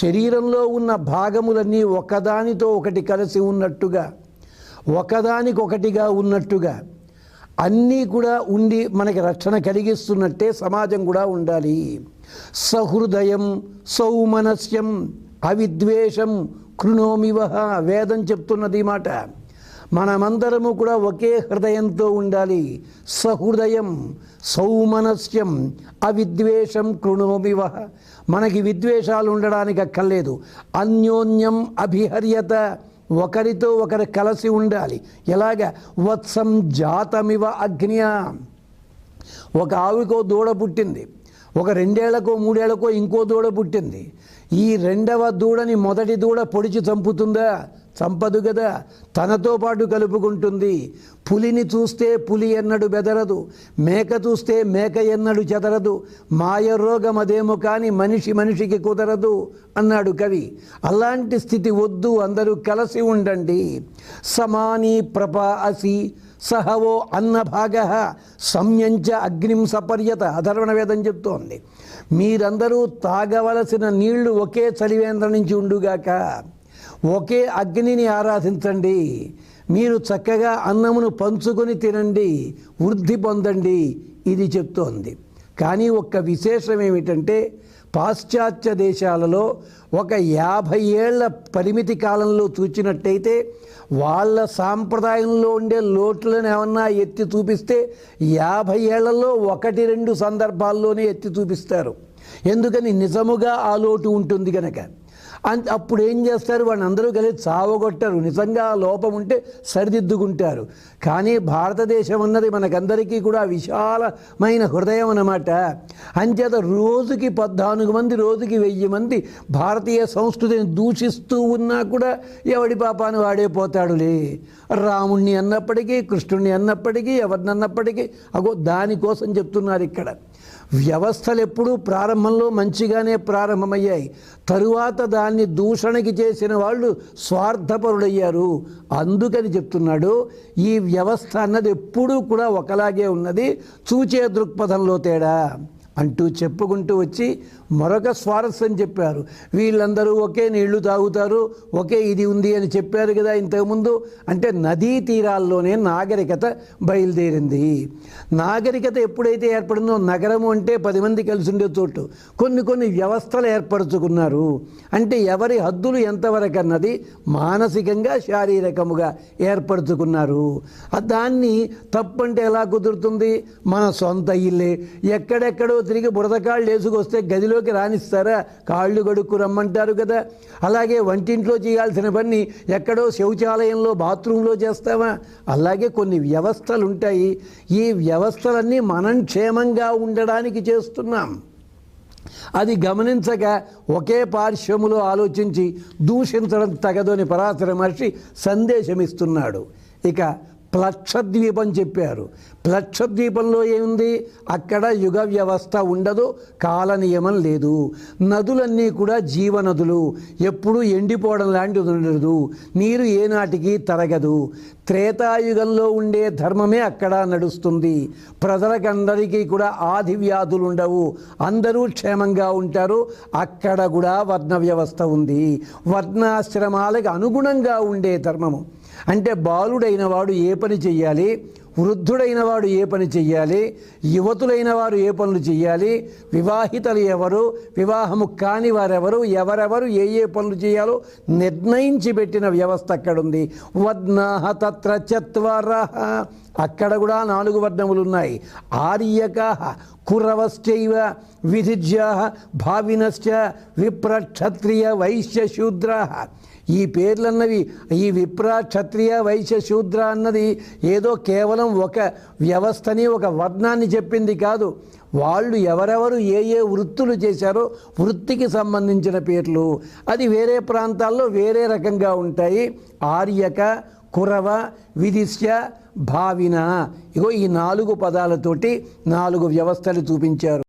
శరీరంలో ఉన్న భాగములన్నీ ఒకదానితో ఒకటి కలిసి ఉన్నట్టుగా ఒకదానికొకటిగా ఉన్నట్టుగా అన్నీ కూడా ఉండి మనకి రక్షణ కలిగిస్తున్నట్టే సమాజం కూడా ఉండాలి. సహృదయం సౌమనస్యం అవిద్వేషం కృణోమివహ వేదం చెప్తున్నది మాట. మనమందరము కూడా ఒకే హృదయంతో ఉండాలి. సహృదయం సౌమనస్యం అవిద్వేషం కృణోమివ మనకి విద్వేషాలు ఉండడానికి అక్కర్లేదు. అన్యోన్యం అభిహర్యత ఒకరితో ఒకరు కలిసి ఉండాలి. ఎలాగ? వత్సం జాతమివ అగ్నియ. ఒక ఆవుకో దూడ పుట్టింది. ఒక రెండేళ్ళకో మూడేళ్ళకో ఇంకో దూడ పుట్టింది. ఈ రెండవ దూడని మొదటి దూడ పొడిచి చంపుతుందా? చంపదు కదా. తనతో పాటు కలుపుకుంటుంది. పులిని చూస్తే పులి ఎన్నడు బెదరదు. మేక చూస్తే మేక ఎన్నడు చెదరదు. మాయ రోగం అదేమో కానీ మనిషి మనిషికి కుదరదు అన్నాడు కవి. అలాంటి స్థితి వద్దు అందరూ కలిసి ఉండండి. సమాని ప్రపా అసి సహవో అన్నభాగ సంయంచ అగ్నిం సపర్యత అధర్వణ వేదం చెప్తోంది. మీరందరూ తాగవలసిన నీళ్ళు ఒకే చలివేంద్ర నుంచి ఉండుగాక ఒకే అగ్నిని ఆరాధించండి. మీరు చక్కగా అన్నమును పంచుకొని తినండి. వృద్ధి పొందండి ఇది చెప్తోంది. కానీ ఒక్క విశేషం ఏమిటంటే పాశ్చాత్య దేశాలలో ఒక యాభై ఏళ్ళ పరిమితి కాలంలో చూచినట్టయితే వాళ్ళ సాంప్రదాయంలో ఉండే లోట్లను ఏమన్నా ఎత్తి చూపిస్తే యాభై ఏళ్ళలో ఒకటి రెండు సందర్భాల్లోనే ఎత్తి చూపిస్తారు. ఎందుకని నిజముగా ఆ లోటు ఉంటుంది కనుక అంత అప్పుడు ఏం చేస్తారు? వాళ్ళని అందరూ కలిసి చావగొట్టరు. నిజంగా లోపం ఉంటే సరిదిద్దుకుంటారు. కానీ భారతదేశం అన్నది మనకందరికీ కూడా విశాలమైన హృదయం అన్నమాట. అంచేత రోజుకి పద్నాలుగు మంది రోజుకి వెయ్యి మంది భారతీయ సంస్కృతిని దూషిస్తూ ఉన్నా కూడా ఎవడి పాపాను వాడే పోతాడులే? రాముణ్ణి అన్నప్పటికీ కృష్ణుణ్ణి అన్నప్పటికీ ఎవరిని అన్నప్పటికీ అగో దానికోసం చెప్తున్నారు ఇక్కడ. వ్యవస్థలు ఎప్పుడూ ప్రారంభంలో మంచిగానే ప్రారంభమయ్యాయి. తరువాత దాన్ని దూషణకి చేసిన వాళ్ళు స్వార్థపరుడయ్యారు. అందుకని చెప్తున్నాడు ఈ వ్యవస్థ అన్నది ఎప్పుడూ కూడా ఒకలాగే ఉన్నది. చూచే దృక్పథంలో తేడా. అంటూ చెప్పుకుంటూ వచ్చి మరొక స్వారస్యం చెప్పారు. వీళ్ళందరూ ఒకే నీళ్ళు తాగుతారు ఒకే ఇది ఉంది అని చెప్పారు కదా ఇంతకుముందు. అంటే నదీ తీరాల్లోనే నాగరికత బయలుదేరింది. నాగరికత ఎప్పుడైతే ఏర్పడిందో నగరము అంటే పది మంది కలిసి ఉండే చోటు. కొన్ని కొన్ని వ్యవస్థలు ఏర్పరచుకున్నారు. అంటే ఎవరి హద్దులు ఎంతవరకు అన్నది మానసికంగా శారీరకముగా ఏర్పరచుకున్నారు. దాన్ని తప్పంటే ఎలా కుదురుతుంది? మన సొంత ఇల్లే. ఎక్కడెక్కడో తిరిగి బురదకాళ్ళు వేసుకొస్తే గదిలోకి రానిస్తారా? కాళ్ళు గడుక్కు రమ్మంటారు కదా. అలాగే వంటింట్లో చేయాల్సిన పని ఎక్కడో శౌచాలయంలో బాత్రూంలో చేస్తావా? అలాగే కొన్ని వ్యవస్థలు ఉంటాయి ఈ వ్యవస్థలన్నీ మనం క్షేమంగా ఉండడానికి చేస్తున్నాం. అది గమనించక ఒకే పార్శ్వములో ఆలోచించి దూషించడం తగదు అని పరాశర మహర్షి సందేశం ఇస్తున్నాడు ఇక ప్లక్షద్వీపం చెప్పారు. ప్లక్షద్వీపంలో ఏముంది? అక్కడ యుగ వ్యవస్థ ఉండదు కాల నియమం లేదు. నదులన్నీ కూడా జీవనదులు. ఎప్పుడూ ఎండిపోవడం లాంటిది ఉండదు. నీరు ఏనాటికి తరగదు. త్రేతాయుగంలో ఉండే ధర్మమే అక్కడ నడుస్తుంది. ప్రజలకందరికీ కూడా ఆది వ్యాధులు ఉండవు. అందరూ క్షేమంగా ఉంటారు. అక్కడ కూడా వర్ణ వ్యవస్థ ఉంది. వర్ణాశ్రమాలకు అనుగుణంగా ఉండే ధర్మము. అంటే బాలుడైన వాడు ఏ పని చెయ్యాలి? వృద్ధుడైన వాడు ఏ పని చెయ్యాలి? యువతులైన వారు ఏ పనులు చెయ్యాలి? వివాహితలు ఎవరు? వివాహము కాని వారెవరు? ఎవరెవరు ఏ ఏ పనులు చేయాలో నిర్ణయించి పెట్టిన వ్యవస్థ అక్కడుంది. వద్నాహ తత్ర చత్వర. అక్కడ కూడా నాలుగు వర్ణములు ఉన్నాయి ఆర్యక. కురవశ్చైవ విధిజ్యా భావినశ్చ విప్ర క్షత్రియ వైశ్య శూద్ర ఈ పేర్లన్నవి ఈ విప్ర క్షత్రియ వైశ్య శూద్ర అన్నది ఏదో కేవలం ఒక వ్యవస్థని ఒక వర్ణాన్ని చెప్పింది కాదు. వాళ్ళు ఎవరెవరు ఏ ఏ వృత్తులు చేశారో వృత్తికి సంబంధించిన పేర్లు. అది వేరే ప్రాంతాల్లో వేరే రకంగా ఉంటాయి. ఆర్యక కురవ విధిష్య భావిన. ఇగో ఈ నాలుగు పదాలతోటి నాలుగు వ్యవస్థలు చూపించారు.